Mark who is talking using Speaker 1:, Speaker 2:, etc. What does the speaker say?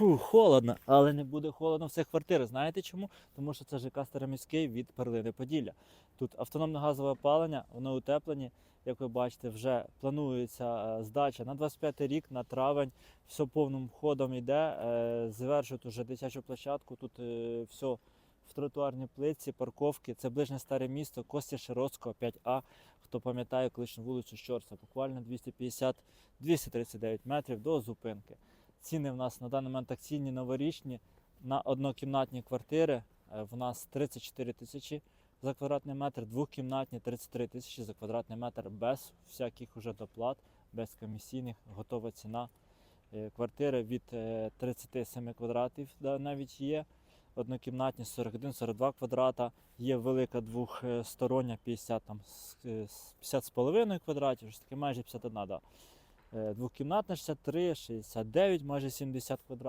Speaker 1: Фу, холодно, але не буде холодно в цих квартирах. Знаєте чому? Тому що це ЖК Староміський від перлини Поділля. Тут автономне газове опалення, воно утеплені. Як ви бачите, вже планується е, здача на 25 рік, на травень. Все повним ходом йде. е, Завершують уже дитячу площадку. Тут е, все в тротуарній плитці, парковки. Це ближнє старе місто, Костя Широцького, 5А. Хто пам'ятає колишню вулицю Щорса, буквально 250-239 метрів до зупинки. Ціни в нас на даний момент акційні новорічні на однокімнатні квартири. е, В нас 34 тисячі за квадратний метр, двокімнатні 33 тисячі за квадратний метр без всяких уже доплат, без комісійних, готова ціна. Е, Квартири від е, 37 квадратів навіть є. Однокімнатні 41-42 квадрата, є велика двохстороння 50, там, з- е, з 50 з половиною квадратів, таке майже 51, да. Е, Двокімнатна 63, 69, майже 70 квадратів.